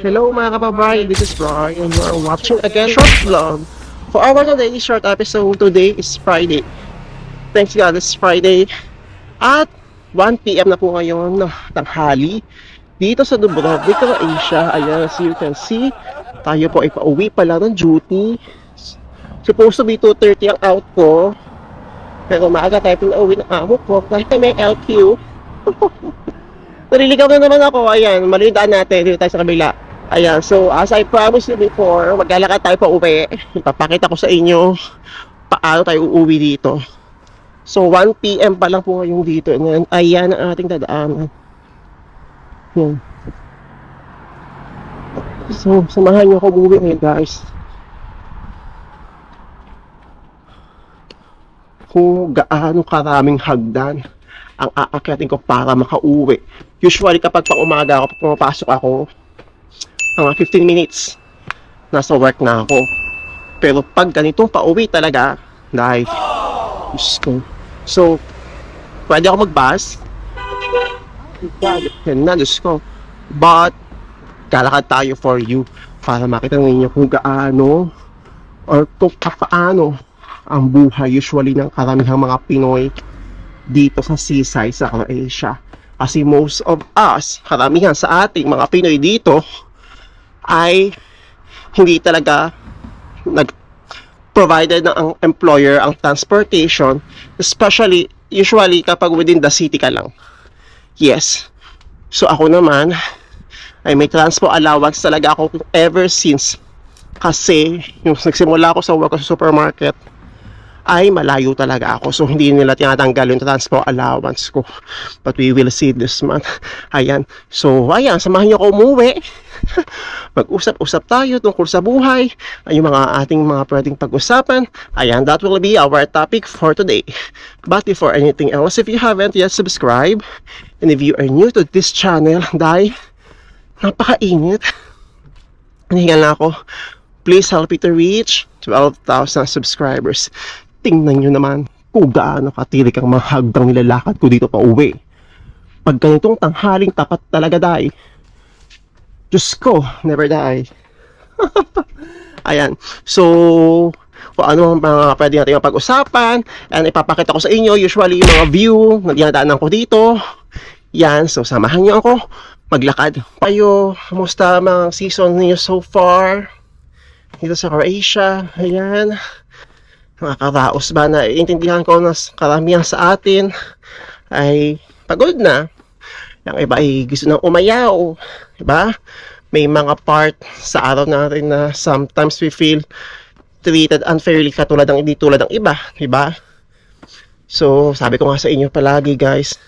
Hello mga kababayan, this is Brian. You are watching again short vlog. For our today's short episode, today is Friday. Thanks God, it's Friday. At 1pm na po ngayon ng tanghali dito sa Dubrovnik, Asia. Ayan, as you can see, tayo po ay pauwi pala ng duty. Supposed to be 2.30 ang out ko. Pero maaga tayo pinauwi ng amo ko dahil may LQ. Naliligaw na naman ako. Ayan, malidaan natin dito tayo sa kabila. Ayan, so as I promised you before, maglalakad tayo pa uwi. Ipapakita ko sa inyo paano tayo uuwi dito. So 1pm pa lang po ngayong dito. And ayan ang ating dadaanan. Yan. So, samahan niyo ako umuwi ngayon guys. Kung gaano karaming hagdan ang aakyatin ko para makauwi. Usually kapag pang umaga ako, pumapasok ako, mga 15 minutes, nasa work na ako. Pero pag ganito pauwi talaga, dahil, ko. So, pwede ako mag-bus. Yan na, Diyos ko. But, kalakad tayo for you para makita ninyo kung gaano or kung paano ang buhay usually ng karamihang mga Pinoy dito sa seaside sa Croatia. Kasi most of us, karamihan sa ating mga Pinoy dito, ay hindi talaga nag provided ng employer ang transportation, especially, usually kapag within the city ka lang. Yes. So ako naman, ay may transport allowance talaga ako ever since kasi yung nagsimula ako sa work sa supermarket, ay malayo talaga ako. So, hindi nila tinatanggal yung transport allowance ko. But we will see this month. Ayan. So, ayan. Samahan niyo ako umuwi. Mag-usap-usap tayo tungkol sa buhay. Ay, yung mga ating mga pwedeng pag-usapan. Ayan. That will be our topic for today. But before anything else, if you haven't yet subscribed, and if you are new to this channel, dahil napakainit. Hinihingal na ako. Please help me to reach 12,000 subscribers tingnan nyo naman kung gaano katirik ang mga hagdang nilalakad ko dito pa uwi. Pag ganitong tanghaling tapat talaga dai. Diyos ko, never die. Ayan. So, kung ano ang mga pwede natin mapag-usapan and ipapakita ko sa inyo usually yung mga view na dinadaanan ko dito. Yan. So, samahan niyo ako. Maglakad tayo. Kamusta mga season niyo so far? Dito sa Croatia. Ayan mga karaos ba na iintindihan ko na karamihan sa atin ay pagod na. Yung iba ay gusto nang umayaw. Diba? May mga part sa araw natin na sometimes we feel treated unfairly katulad ng hindi tulad ng iba. Diba? So, sabi ko nga sa inyo palagi guys,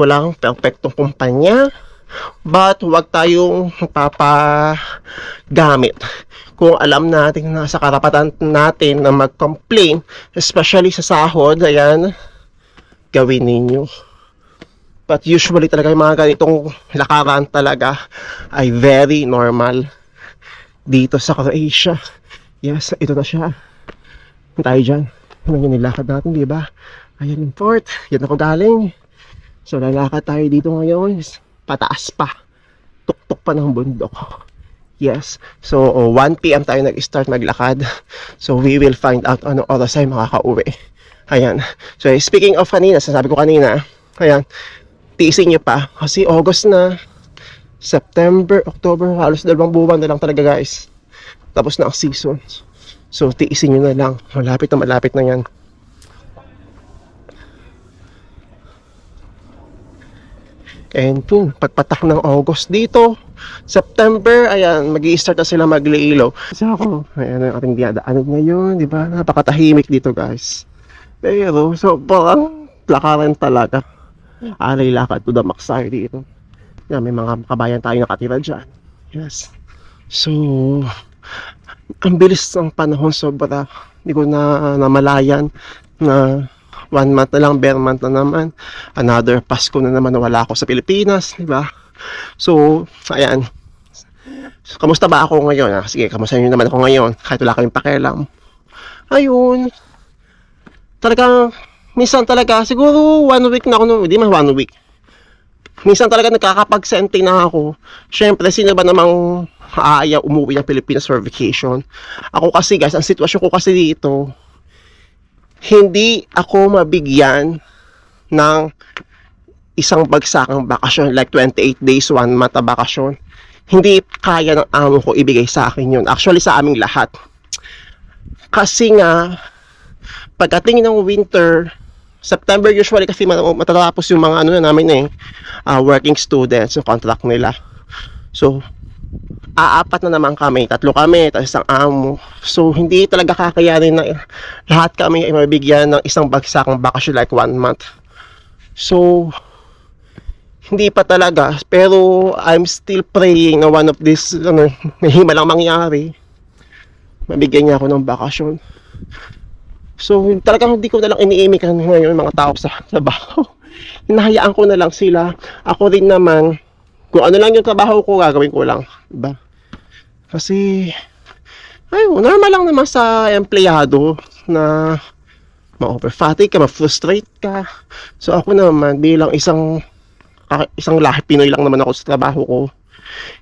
walang perfectong kumpanya, but wag tayong papagamit kung alam natin na sa karapatan natin na mag-complain, especially sa sahod, ayan, gawin ninyo. But usually talaga yung mga ganitong lakaran talaga ay very normal dito sa Croatia. Yes, ito na siya. Tayo dyan. Ano yung nilakad natin, di ba? Ayan yung port. Yan ako galing. So, lalakad tayo dito ngayon. Pataas pa. Tuktok pa ng bundok. Yes. So, oh, 1 p.m. tayo nag-start maglakad. So, we will find out ano oras tayo makakauwi. Ayan. So, speaking of kanina, sasabi ko kanina, ayan, tiisin nyo pa. Kasi August na, September, October, halos dalawang buwan na lang talaga guys. Tapos na ang season. So, tiisin nyo na lang. Malapit na malapit na yan. And yun, pagpatak ng August dito, September, ayan, mag start na sila magliilaw. Kasi ako, ayan ang ating diadaanan ngayon, di ba? Napakatahimik dito, guys. Pero, so, parang lakaran talaga. Alay lakad to the tayo dito. Yan, may mga kabayan tayo nakatira dyan. Yes. So, ang bilis ng panahon sobra. Hindi ko na namalayan na one month na lang, bare month na naman. Another Pasko na naman na wala ako sa Pilipinas, di ba? So, ayan. Kamusta ba ako ngayon? Ah? Sige, kamusta nyo naman ako ngayon? Kahit wala kayong pakialam. Ayun. Talagang minsan talaga, siguro one week na ako, hindi man one week. Minsan talaga nagkakapag-sente na ako. Siyempre, sino ba namang aayaw umuwi ng Pilipinas for vacation? Ako kasi guys, ang sitwasyon ko kasi dito, hindi ako mabigyan ng isang bagsakang bakasyon, like 28 days, one month na bakasyon. Hindi kaya ng amo ko ibigay sa akin yun. Actually, sa aming lahat. Kasi nga, pagdating ng winter, September usually kasi mat- matatapos yung mga ano na namin eh, ah, working students, yung contract nila. So, aapat na naman kami, tatlo kami, tapos isang amo. So, hindi talaga kakayanin na lahat kami ay mabigyan ng isang bagsakang bakasyon like one month. So, hindi pa talaga. Pero, I'm still praying na one of this, ano, may himalang mangyari. Mabigyan niya ako ng bakasyon. So, talagang hindi ko na lang iniimikan ngayon mga tao sa trabaho. Hinahayaan ko na lang sila. Ako rin naman, kung ano lang yung trabaho ko, gagawin ko lang. Diba? Kasi, ayun, normal lang naman sa empleyado na ma-overfatigue ka, ma-frustrate ka. So, ako naman, bilang isang kaka- isang lahi Pinoy lang naman ako sa trabaho ko,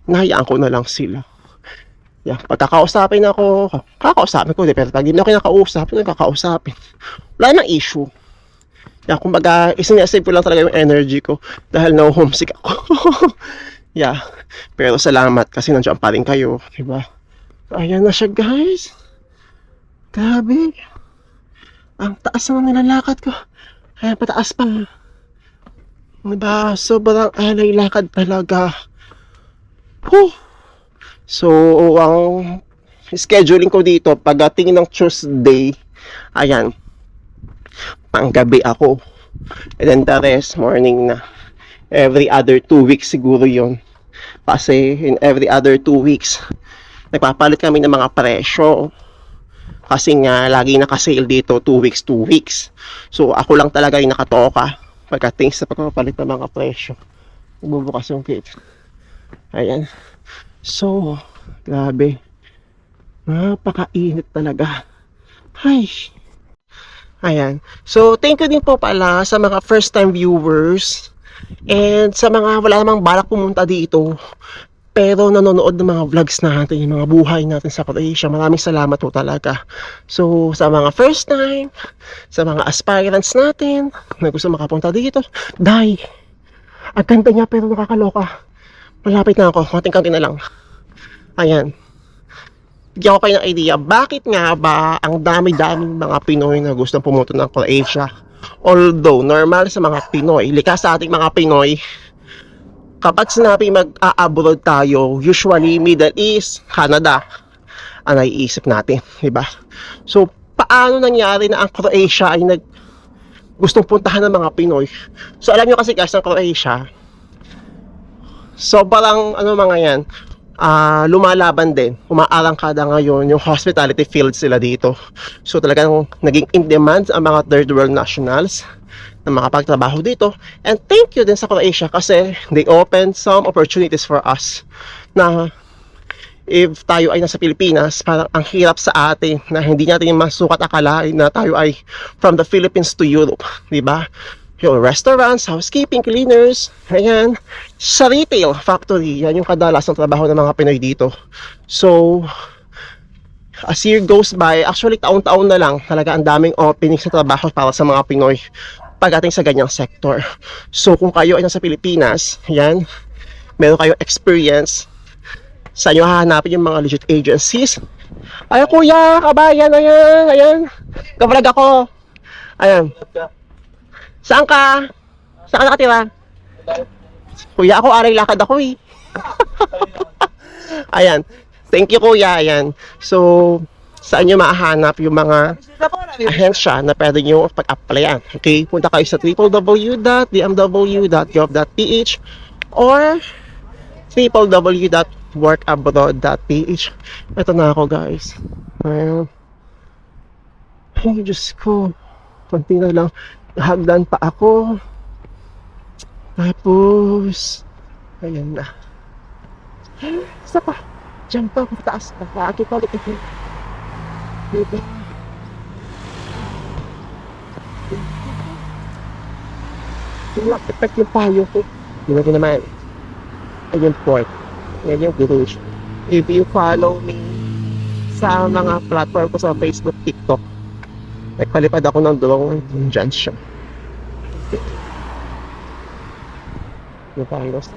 hinahayaan ko na lang sila. Yeah, pagkakausapin ako, kakausapin ko, pero pag hindi ako kinakausap, hindi kakausapin. Wala nang issue. Yeah, kumbaga, isinasave ko lang talaga yung energy ko dahil na homesick ako. yeah, pero salamat kasi nandiyan pa rin kayo, di ba? Ayan na siya, guys. Grabe. Ang taas na nilalakad ko. Ayan, pataas pa. Diba? Sobrang alay lakad talaga. Whew. So, ang scheduling ko dito, pagdating ng Tuesday, ayan, panggabi ako. And then the rest, morning na. Every other two weeks siguro yon Kasi in every other two weeks, nagpapalit kami ng mga presyo. Kasi nga, lagi nakasale dito, two weeks, two weeks. So, ako lang talaga yung nakatoka pagdating sa pagpapalit ng mga presyo. Bubukas yung gate. Ayan. So, grabe. Napakainit talaga. Ay. Ayan. So, thank you din po pala sa mga first time viewers and sa mga wala namang balak pumunta dito pero nanonood ng mga vlogs natin, yung mga buhay natin sa Croatia. Maraming salamat po talaga. So, sa mga first time, sa mga aspirants natin na gusto makapunta dito, Day, ang ganda niya pero nakakaloka. Malapit na ako, konting-konti na lang. Ayan. Bigyan ko kayo ng idea, bakit nga ba ang dami-daming mga Pinoy na gustong pumunta ng Croatia? Although, normal sa mga Pinoy, likas sa ating mga Pinoy, kapag sinabi mag-a-abroad tayo, usually Middle East, Canada, ang naiisip natin, di ba? So, paano nangyari na ang Croatia ay nag gustong puntahan ng mga Pinoy? So, alam nyo kasi guys, ang Croatia, sobrang ano mga yan, ah lumalaban din. Umaarangkada ngayon yung hospitality field sila dito. So talagang naging in demand ang mga third world nationals na makapagtrabaho dito. And thank you din sa Croatia kasi they opened some opportunities for us na if tayo ay nasa Pilipinas, parang ang hirap sa atin na hindi natin masukat akalain na tayo ay from the Philippines to Europe, di ba? Yung restaurants, housekeeping, cleaners, ayan, sa retail factory, yan yung kadalasang trabaho ng mga Pinoy dito. So, as year goes by, actually taon-taon na lang, talaga ang daming opening sa trabaho para sa mga Pinoy pagdating sa ganyang sector. So, kung kayo ay nasa Pilipinas, yan, meron kayong experience, sa inyo hahanapin yung mga legit agencies. Ay, kuya, kabayan, ayan, ayan. Kabrag ako. Ayan. Saan ka? Saan ka nakatira? Kuya, ako, aray lakad ako eh. ayan. Thank you, kuya. Ayan. So, saan nyo mahanap yung mga ahensya na pwede nyo pag-applyan. Okay? Punta kayo sa www.dmw.gov.ph or www.workabroad.ph Ito na ako guys. Ayun. Ay, Diyos ko. Kunti na lang. Hagdan pa ako. Tapos, ayan na. Isa pa. Diyan pa, pataas pa. Nakakita ulit. Diba? Lock effect yung payo ko. Yun natin naman. Ayun port. Yan yung garage. If you follow me sa mga platform ko sa Facebook, TikTok, nagpalipad ako ng drone. Diyan siya. Yung virus.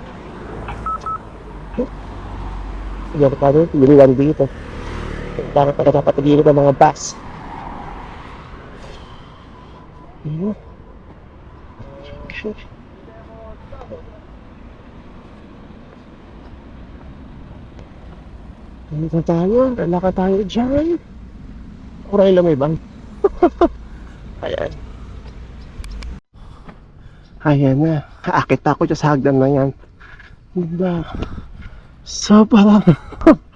Yung kano, tiliwan dito. Parang para dito ng mga bus. Ayun. Okay. Dito tayo, lalaka tayo dyan. Oray lang may bang. Ayan. Ayan na. Aakit ako dyan sa hagdan na yan. Diba? So, parang...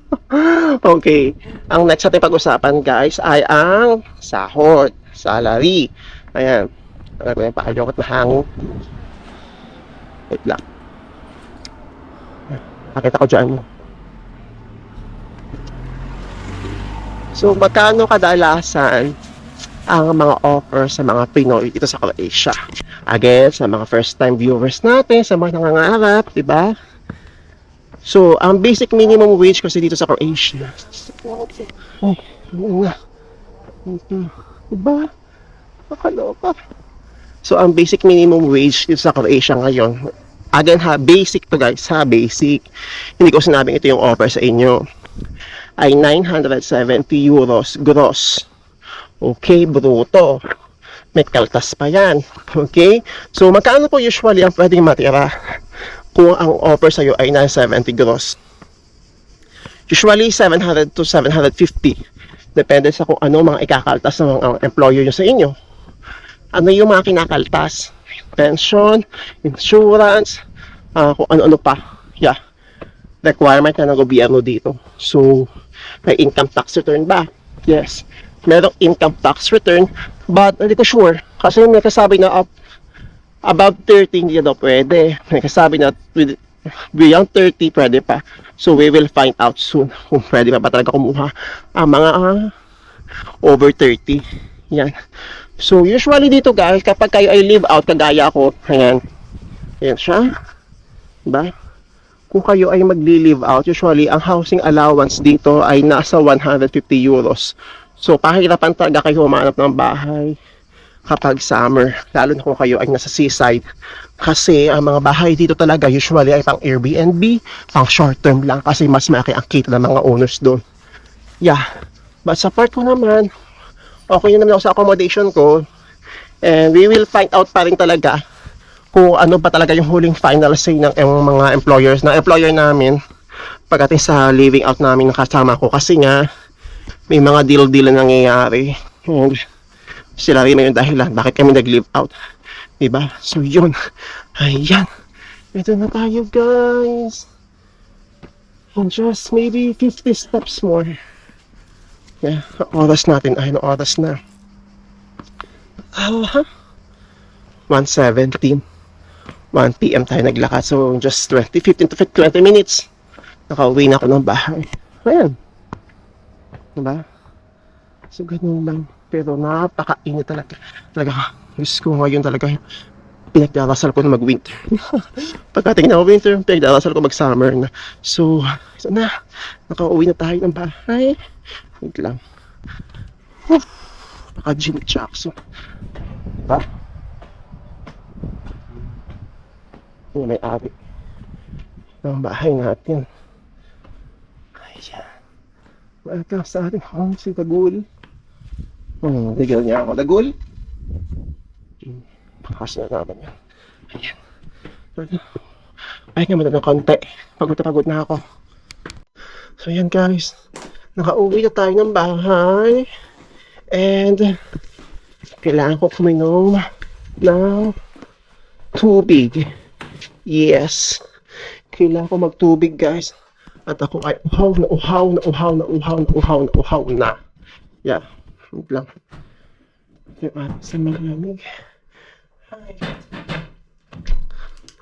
okay. Ang next natin pag-usapan, guys, ay ang sahod. Salary. Ayan. Alam ko yung pakayokot na hangin. Wait lang. Akit ako dyan. So, magkano kadalasan ang mga offer sa mga Pinoy dito sa Croatia? Again, sa mga first-time viewers natin, sa mga nangangarap, di ba? So, ang basic minimum wage kasi dito sa Croatia. Ay, ano nga. Ito. Diba? Nakaloka. So, ang basic minimum wage dito sa Croatia ngayon, again ha, basic to guys ha, basic. Hindi ko sinabing ito yung offer sa inyo ay 970 euros gross. Okay, bruto. May kaltas pa yan. Okay? So, magkano po usually ang pwedeng matira kung ang offer sa'yo ay 970 gross? Usually, 700 to 750. Depende sa kung ano mga ikakaltas ng mga employer nyo sa inyo. Ano yung mga kinakaltas? Pension, insurance, ah, kung ano-ano pa. Yeah requirement na ng gobyerno dito. So, may income tax return ba? Yes. Merong income tax return, but hindi ko sure. Kasi may kasabi na up, above 30, hindi daw pwede. May kasabi na with, beyond 30, pwede pa. So, we will find out soon kung pwede pa ba talaga kumuha ang mga ah, over 30. Yan. So, usually dito guys, kapag kayo ay live out, kagaya ako, ayan, ayan siya. Diba? kung kayo ay magli-live out, usually ang housing allowance dito ay nasa 150 euros. So, pahirapan talaga kayo humanap ng bahay kapag summer, lalo na kung kayo ay nasa seaside. Kasi ang mga bahay dito talaga usually ay pang Airbnb, pang short term lang kasi mas malaki ang kita ng mga owners doon. Yeah. But sa part ko naman, okay naman ako sa accommodation ko. And we will find out pa rin talaga kung ano ba talaga yung huling final say ng mga employers na employer namin pagdating sa living out namin ng kasama ko kasi nga may mga deal-deal na nangyayari and sila rin yung dahilan bakit kami nag-live out diba so yun ayan ito na tayo guys and just maybe 50 steps more yeah oras natin ay no oras na ah uh, 117 1 p.m. tayo naglakad. So, just 20, 15 to 20 minutes. Nakauwi na ako ng bahay. Ayan. Diba? So, ganun lang. Pero napakainit talaga. Talaga, Diyos ko ngayon talaga pinagdarasal ko na mag-winter. Pagkatingin na winter, pinagdarasal ko mag-summer na. So, ito na. Nakauwi na tayo ng bahay. Wait lang. Whew. Naka-gym Jackson. Diba? yung may-ari ng bahay natin. Ayan. Welcome sa ating home si Tagul. Hmm, digal niya ako. Tagul? Hmm, Pakas na naman yan. Ayan. Ay, nga ng konti. Pagod na pagod na ako. So, yan guys. Nakauwi na tayo ng bahay. And, kailangan ko kuminom ng tubig. Yes. Kailangan ko magtubig, guys. At ako ay uhaw na uhaw na uhaw na uhaw na uhaw na uhaw na. Yeah. Wait lang. Yung ating sa malamig. Ay.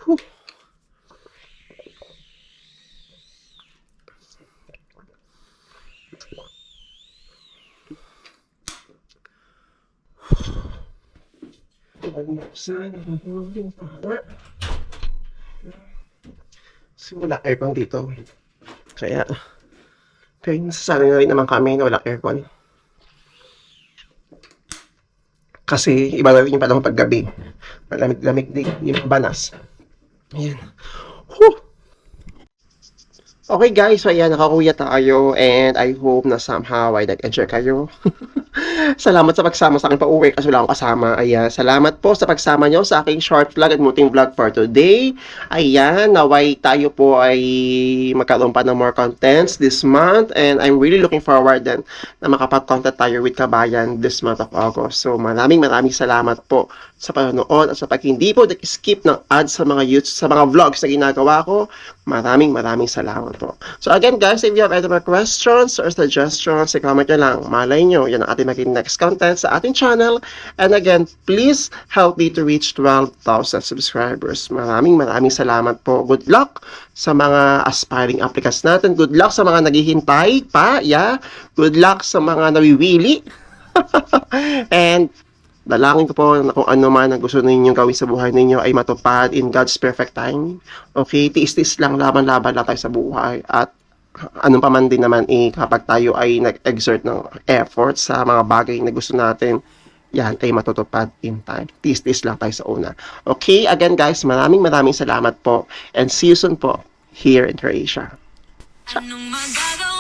Whew. Kasi wala aircon dito. Kaya, pero nasasanay na rin naman kami na wala aircon. Kasi, iba na rin yung panahon paggabi. Malamig-lamig din yung banas. Ayan. Whew! Okay guys, so ayan, nakakuya tayo and I hope na somehow ay nag-enjoy kayo. salamat sa pagsama sa akin pa uwi kasi wala akong kasama. Ayan, salamat po sa pagsama nyo sa aking short vlog at muting vlog for today. Ayan, naway tayo po ay magkaroon pa ng more contents this month and I'm really looking forward din na makapag-content tayo with Kabayan this month of August. So maraming maraming salamat po sa panonood at sa pag hindi po nag-skip ng ads sa mga YouTube, sa mga vlogs na ginagawa ko. Maraming maraming salamat po. So again guys, if you have any questions or suggestions, i-comment nyo lang. Malay nyo, yan ang ating maging next content sa ating channel. And again, please help me to reach 12,000 subscribers. Maraming maraming salamat po. Good luck sa mga aspiring applicants natin. Good luck sa mga naghihintay pa. Yeah. Good luck sa mga nawiwili. And Dalangin ko po na kung ano man ang gusto ninyong gawin sa buhay ninyo ay matupad in God's perfect time. Okay, tiis-tiis lang, laban-laban lang tayo sa buhay. At anong pa man din naman eh, kapag tayo ay nag-exert ng effort sa mga bagay na gusto natin, yan ay matutupad in time. Tiis-tiis lang tayo sa una. Okay, again guys, maraming maraming salamat po and see you soon po here in Croatia. Anong magagawa